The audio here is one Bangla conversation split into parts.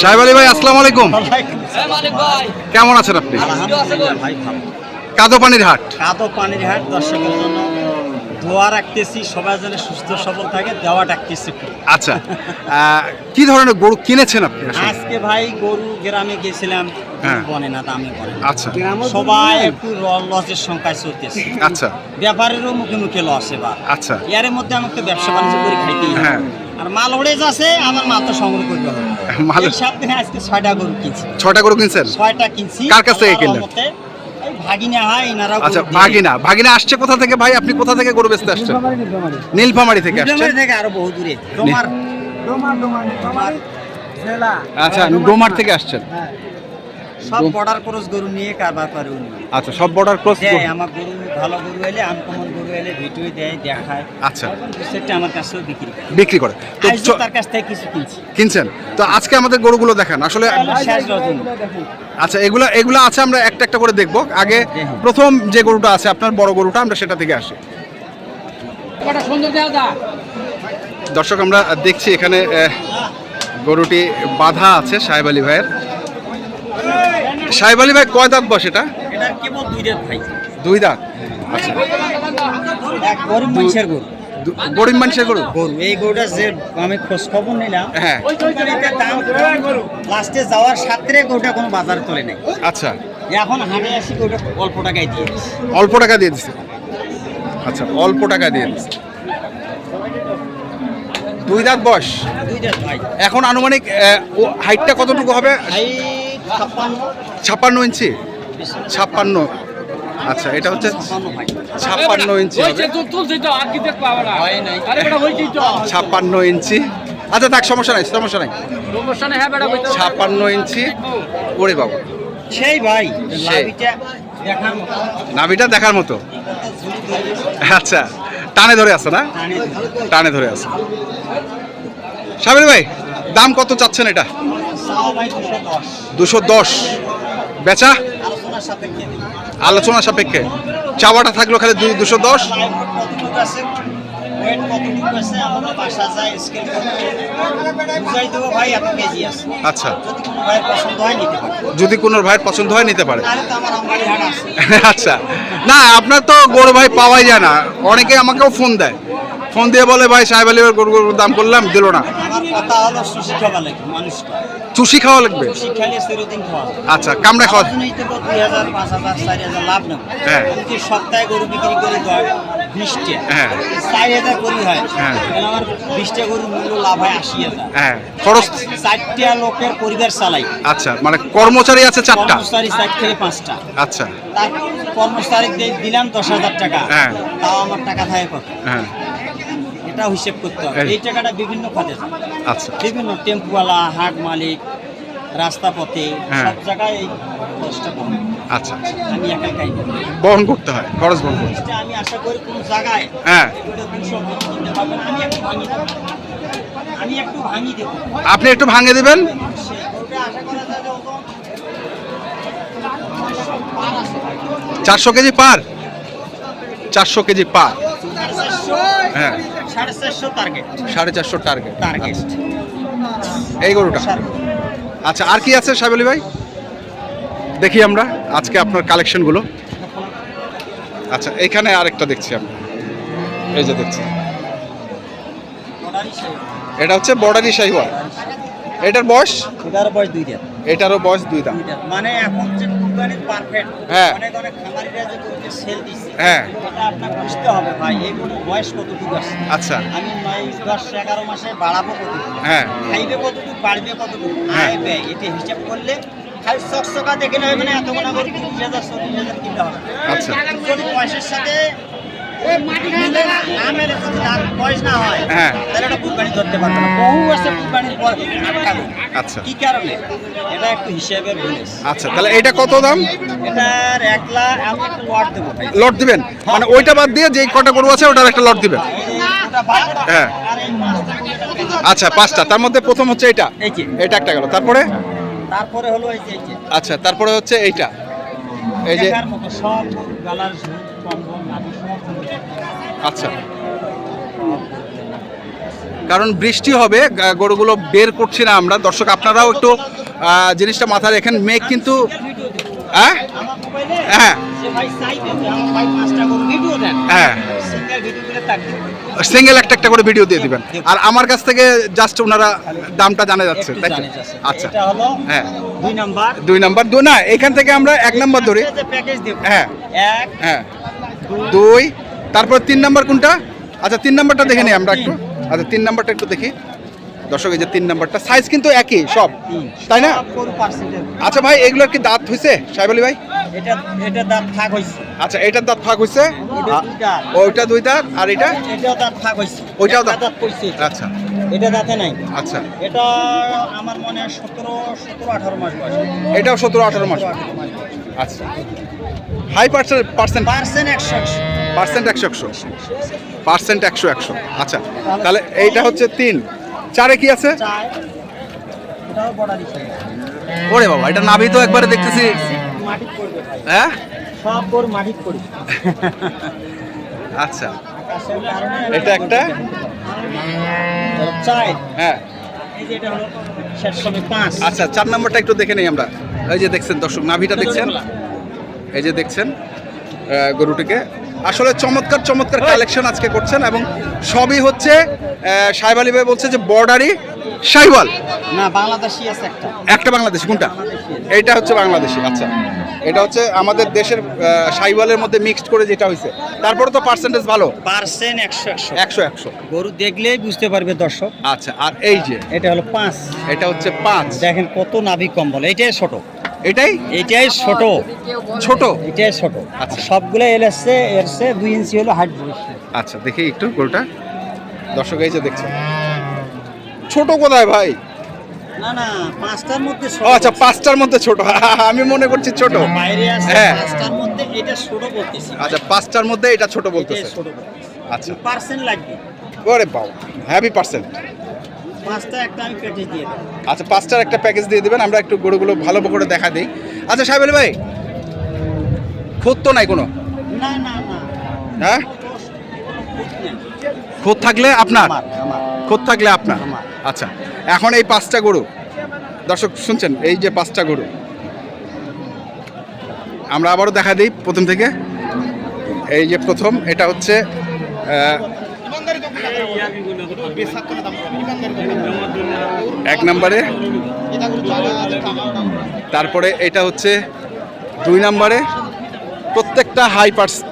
সাহেব আলী ভাই আসসালামু আলাইকুম। কেমন আছেন আপনি? ভাই কাদো পানির হাট। কাদো পানির হাট দর্শকের জন্য দোয়া রাখতেছি সবাই যেন সুস্থ সবল থাকে দেওয়া ডাকতেছি। আচ্ছা কি ধরনের গরু কিনেছেন আপনি আজকে ভাই গরু গ্রামে গেছিলাম হ্যাঁ। বনে না দামে বনে। আচ্ছা। সবাই একটু লসের সংখ্যায় চলতেছে। আচ্ছা। ব্যাপারেরও মুখে মুখে লস এবার। আচ্ছা। এর মধ্যে আমাকে ব্যবসা বাণিজ্য করে খাইতেই হ্যাঁ। আর মাল ওড়ে যাচ্ছে আমার মাল তো সংগ্রহ করতে হবে। মাল- সপ্তাহে আজকে ছয়টা গরু কিনছি। ছয়টা গরু কিনছেন? ছয়টা কিনছি। কার কাছ থেকে কিনলেন? ভাগিনা হয় এনারা আচ্ছা ভাগিনা। ভাগিনা আসছে কোথা থেকে ভাই? আপনি কোথা থেকে গরু বেচতে আসছেন? নীলফামারি থেকে আসছেন? থেকে আরও বহু দূরে। তোমার তোমার আচ্ছা ডোমার থেকে আসছেন? সব বর্ডার ক্রস গরু নিয়ে কারবার করে উনি? আচ্ছা সব বর্ডার ক্রস দেয় আমার গরু ভালো গরু এলে আনকমন গরু এলে ভিডিও দেয় দেখায়। আচ্ছা। সেটা আমার কাছেও বিক্রি করে। বিক্রি করে। তো তার কাছ থেকে কিছু কিনছি। কিনছেন? তো আজকে আমাদের গরুগুলো দেখান। আসলে আচ্ছা এগুলো এগুলো আছে আমরা একটা একটা করে দেখব। আগে প্রথম যে গরুটা আছে আপনার বড় গরুটা আমরা সেটা থেকে আসি। দর্শক আমরা দেখছি এখানে গরুটি বাধা আছে সাহেব আলী ভাইয়ের। সাহেব আলী ভাই কয় দাঁত বসে এটা? দুই রেট ভাই। দুই দাঁত? আচ্ছা। এক গরিব মানুষের গরু? গরু এই গরুটা যে আমি খোঁজ খবর নিলাম হ্যাঁ। দাম লাস্টে যাওয়ার সাথে গরুটা কোনো বাজারে তোলে নাই। আচ্ছা। এখন হাটে আসি গরুটা অল্প টাকায় দিয়ে অল্প টাকা দিয়ে দিচ্ছে আচ্ছা অল্প টাকা দিয়ে দিচ্ছে দুই দাঁত বয়স? দুই রেট ভাই। এখন আনুমানিক হাইটটা কতটুকু হবে? এই ছাপ্পান্ন। ইঞ্চি? ছাপ্পান্ন। আচ্ছা এটা হচ্ছে ছাপ্পান্ন ইঞ্চি। হয় ছাপ্পান্ন ইঞ্চি। আচ্ছা থাক সমস্যা নাই সমস্যা নাই। ছাপ্পান্ন ইঞ্চি। ওরে বাবু। সেই ভাই সেই। দেখার মতো। নাভিটা দেখার মতো। আচ্ছা টানে ধরে আছে না? টানে টানে ধরে আছে। সাবির ভাই দাম কত চাচ্ছেন এটা? দুশো দশ। বেচা। আলোচনা সাপেক্ষে। চাওয়াটা থাকল খালি দুশো দশ। আচ্ছা। যদি কোনো ভাইয়ের পছন্দ হয়, নিতে পারে। আচ্ছা। না, আপনার তো গরু ভাই পাওয়াই যায় না। অনেকে আমাকেও ফোন দেয়। ফোন দিয়ে বলে ভাই সাহেব আলী গরু গরুর দাম করলাম দিল না। চুষি খাওয়া লাগবে আচ্ছা কামড়া খাওয়া হ্যাঁ। সপ্তাহে গরু বিক্রি করে দেয় বিশটা। হ্যাঁ। চারি হাজার করি হয়। হ্যাঁ। আমার বিশটা গরুর মূল্য লাভ হয় আশি হাজার। হ্যাঁ খরচ চারটা লোকের পরিবার চালাই আচ্ছা মানে কর্মচারী আছে চারটা? কর্মচারী চার থেকে পাঁচটা। আচ্ছা। কর্মচারী দিলাম দশ হাজার টাকা। হ্যাঁ। তাও আমার টাকা থাকে কত হ্যাঁ। এটা হিসেব করতে হবে। এই। টাকাটা বিভিন্ন খাতে আচ্ছা। বিভিন্ন টেম্পুওয়ালা হাট মালিক রাস্তা পথে হ্যাঁ। সব জায়গায় এই খরচটা কম। আচ্ছা আচ্ছা। আমি একাই বহন করতে হয় খরচ বহন করতে আমি আশা করি কোন জায়গায় হ্যাঁ। আমি একটু ভাঙি দেবো। আমি একটু ভাঙি দেবো। আপনি একটু ভাঙে দিবেন? চারশো কেজি পার? চারশো কেজি পার। হ্যাঁ। সাড়ে চারশো টার্গেট টার্গেট এই গরুটা? আচ্ছা আর কি আছে সাহেব ভাই? দেখি আমরা আজকে আপনার কালেকশনগুলো আচ্ছা এখানে আরেকটা দেখছি আমরা। এই যে দেখছি। এটা হচ্ছে বর্ডারি শাহিওয়াল এটার বয়স? এটার বয়স দুই দিন এটারও বয়স দুই দাম মানে এখন যে কুরবানির পারফেক্ট হ্যাঁ। অনেক অনেক খামারিরা যে গরুকে সেল দিচ্ছে হ্যাঁ। এটা আপনার বুঝতে হবে ভাই এই গরুর বয়স কতটুকু আছে? আচ্ছা। আমি নয় দশ এগারো মাসে বাড়াবো কতটুকু? হ্যাঁ। খাইবে কতটুকু বাড়বে কতটুকু? হ্যাঁ। আয় ব্যয় এটা হিসাব করলে খালি চকচকা দেখে নেবে মানে এত গোনা করে তিরিশ হাজার চল্লিশ হাজার কিনতে হবে। আচ্ছা। যদি পয়সার সাথে হয়। আচ্ছা। কি কারণে? এটা একটু হিসেবের আচ্ছা তাহলে এটা কত দাম? এটার এক লাখ আমি লট দেবো লট দিবেন? মানে ওইটা বাদ দিয়ে যেই কটা গরু আছে ওটার একটা লট দিবেন? হ্যাঁ। পাঁচটা আচ্ছা পাঁচটা। তার মধ্যে প্রথম হচ্ছে এটা এটা একটা গেল। তারপরে? তারপরে হলো এই যে আচ্ছা তারপরে হচ্ছে এইটা। এই যে সব আচ্ছা। কারণ বৃষ্টি হবে গরুগুলো বের করছি না আমরা। দর্শক আপনারাও একটু জিনিসটা মাথায় রেখেন। মেঘ কিন্তু হ্যাঁ হ্যাঁ। হ্যাঁ। সিঙ্গেল একটা একটা করে ভিডিও দিয়ে দিবেন। আর আমার কাছ থেকে জাস্ট ওনারা দামটা জানা যাচ্ছে তাই তো? আচ্ছা। হ্যাঁ। দুই নাম্বার। দুই নাম্বার। দু না এখান থেকে আমরা এক নাম্বার ধরি। হ্যাঁ। হ্যাঁ। দুই। তারপর তিন নাম্বার কোনটা? আচ্ছা তিন নাম্বারটা দেখে নিই আমরা একটু। আচ্ছা তিন নাম্বারটা একটু দেখি। দর্শক এই যে তিন নাম্বারটা সাইজ কিন্তু একই সব। তাই না? আচ্ছা ভাই এগুলোর কি দাঁত হয়েছে সাহেব আলী ভাই? এটা এটা দাঁত ফাঁক হইছে। আচ্ছা এটার দাঁত ফাঁক দাঁত। ওইটা দুই দাঁত আর এটা? এটাও দাঁত ফাঁক হইছে। ওইটাও দাঁত? দাঁত পড়ছে আচ্ছা। এটা দাঁতে নাই। আচ্ছা। এটা আমার মনে হয় সতেরো সতেরো আঠারো মাস বয়স। এটাও সতেরো আঠারো মাস। আচ্ছা। High percent percent? পার্সেন্ট একশো পার্সেন্ট একশো একশো। পার্সেন্ট একশো একশো। আচ্ছা তাহলে এইটা হচ্ছে তিন। চারে কি আছে? ওরে বাবা এটা নাভি তো একবারে দেখতেছি। হ্যাঁ সব করি আচ্ছা। এটা একটা? চাই হ্যাঁ। আচ্ছা চার নম্বরটা একটু দেখে নেই আমরা। এই যে দেখছেন দর্শক নাভিটা দেখছেন? এই যে দেখছেন গরুটিকে। আসলে চমৎকার চমৎকার কালেকশন আজকে করছেন এবং সবই হচ্ছে সাহেব আলী ভাই বলছে যে বর্ডারি সাইওয়াল। না বাংলাদেশি আছে একটা। একটা বাংলাদেশি কোনটা? এইটা হচ্ছে বাংলাদেশি আচ্ছা। এটা হচ্ছে আমাদের দেশের সাইওয়ালের মধ্যে মিক্সড করে যেটা হয়েছে। তারপরে তো পার্সেন্টেজ ভালো। পার্সেন্ট একশো একশো। একশো একশো। গরু দেখলেই বুঝতে পারবে দর্শক। আচ্ছা আর এই যে এটা হলো পাঁচ। এটা হচ্ছে পাঁচ। দেখেন কত নাভি কম্বল এটাই ছোট। এটাই? এটাই ছোট। ছোট? এটাই ছোট। আচ্ছা। সবগুলো এল এসছে এরছে দুই ইঞ্চি হলো হাইট আচ্ছা দেখি একটু গরুটা দর্শক এই যে দেখছেন। ছোট কোথায় ভাই? না না পাঁচটার মধ্যে ছোট আচ্ছা পাঁচটার মধ্যে ছোট। আমি মনে করছি ছোট। বাইরে আছে হ্যাঁ। পাঁচটার মধ্যে এটা ছোট বলতেছি। আচ্ছা পাঁচটার মধ্যে এটা ছোট বলতেছে। আচ্ছা। পার্সেন্ট লাগবে। ওরে বাবা হ্যাভি পার্সেন্ট পাঁচটা একটা আমি প্যাকেজ দিয়ে দেবো। আচ্ছা পাঁচটার একটা প্যাকেজ দিয়ে দেবেন আমরা একটু গরুগুলো ভালো করে দেখা দিই। আচ্ছা সাহেব আলী ভাই খুদ তো নাই কোনো? না না না। হ্যাঁ? খুঁত থাকলে আপনার? আমার আমার। খুদ থাকলে আপনার? আমার। আচ্ছা এখন এই পাঁচটা গরু। দর্শক শুনছেন এই যে পাঁচটা গরু। আমরা আবারও দেখা দিই প্রথম থেকে। এই যে প্রথম এটা হচ্ছে আহ, এক নম্বরে। তারপরে এটা হচ্ছে দুই নম্বরে। প্রত্যেকটা হাই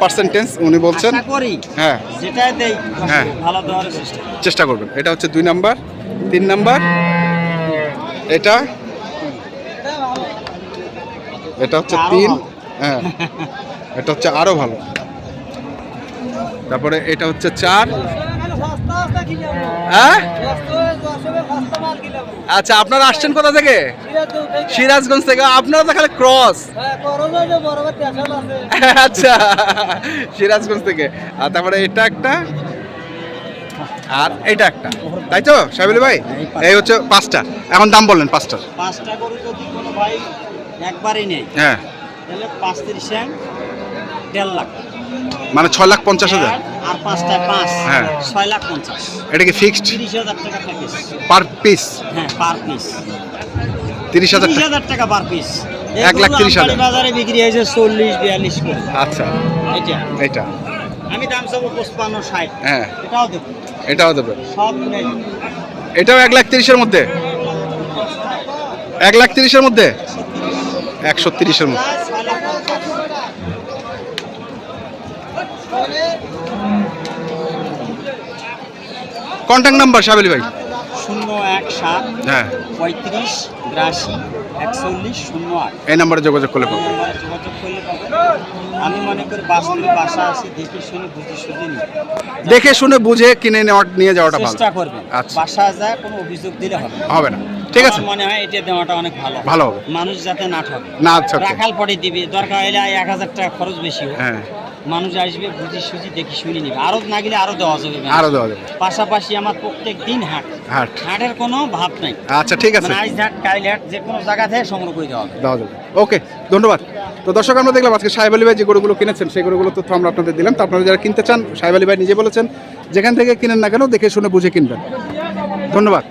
পার্সেন্টেজ উনি বলছেন। হ্যাঁ। হ্যাঁ। চেষ্টা। করবেন। এটা হচ্ছে দুই নাম্বার। তিন নাম্বার। এটা এটা হচ্ছে তিন। হ্যাঁ। এটা হচ্ছে আরও ভালো। তারপরে এটা হচ্ছে চার। হ্যাঁ? আচ্ছা আপনারা আসছেন কোথা থেকে? সিরাজগঞ্জ থেকে। আপনারা তো খালি ক্রস আচ্ছা সিরাজগঞ্জ থেকে। আর তারপরে এটা একটা আর এটা একটা। তাই তো সাবিলি ভাই? এই হচ্ছে পাঁচটা। এখন দাম বললেন পাঁচটার। পাঁচটা গরু যদি কোনো ভাই একবারই নেই হ্যাঁ। তাহলে পাঁচ তিরিশে দেড় লাখ। মানে ছয় লাখ পঞ্চাশ হাজার? আর পাঁচটা পাঁচ হ্যাঁ। ছয় লাখ পঞ্চাশ। এটা কি ফিক্সড তিরিশ হাজার টাকা পার পিস হ্যাঁ পার পিস তিরিশ হাজার হাজার টাকা পার পিস এক লাখ তিরিশ হাজার। বাজারে বিক্রি হয়েছে চল্লিশ বিয়াল্লিশ করে। আচ্ছা। এটা এটা আমি দাম চাবো পঁচপান্ন ষাট। হ্যাঁ। এটাও দেবো। এটাও দেবে। সব এটাও এক লাখ তিরিশের মধ্যে? এক লাখ তিরিশের মধ্যে? একশো তিরিশের মধ্যে প্রায় ছয় লাখ পঞ্চাশ। কন্ট্যাক্ট নাম্বার সাবেলি ভাই। শূন্য এক সাত হ্যাঁ। পঁয়ত্রিশ বিরাশি একচল্লিশ শূন্য আট। এই নাম্বারে যোগাযোগ করলে যোগাযোগ করলে আমি মনে করি বাস্তবে বাসা আছে দেখে শুনে বুঝে শুনে নিই দেখে শুনে বুঝে কিনে নেওয়া নিয়ে যাওয়াটা ভালো। চেষ্টা করবেন। আচ্ছা। বাসা যায় কোনো অভিযোগ দিলে হবে না। হবে না। ঠিক আছে। মনে হয় এটা দেওয়াটা অনেক ভালো। ভালো হবে। মানুষ যাতে না ঠকে। না রাখাল পরে দিবে। দরকার হলে এক হাজার টাকা খরচ বেশি হ্যাঁ। মানুষ আসবে বুঝি সুঝি দেখি শুনে নিবে। আরও না গেলে আরও দেওয়া যাবে আরও দেওয়া যাবে। পাশাপাশি আমার প্রত্যেক দিন হাট। হাট। হাটের কোনো ভাব নাই। আচ্ছা ঠিক আছে। মানে আইস হাট কাইল হাট যে কোনো জায়গা থেকে সংগ্রহ করে দেওয়া হবে। দেওয়া যাবে। ওকে ধন্যবাদ। তো দর্শক আমরা দেখলাম আজকে সাহেব আলী ভাই যে গরুগুলো কিনেছেন সেই গরুগুলো তথ্য আমরা আপনাদের দিলাম। তো আপনারা যারা কিনতে চান সাহেব আলী ভাই নিজে বলেছেন যেখান থেকে কিনেন না কেন দেখে শুনে বুঝে কিনবেন। ধন্যবাদ।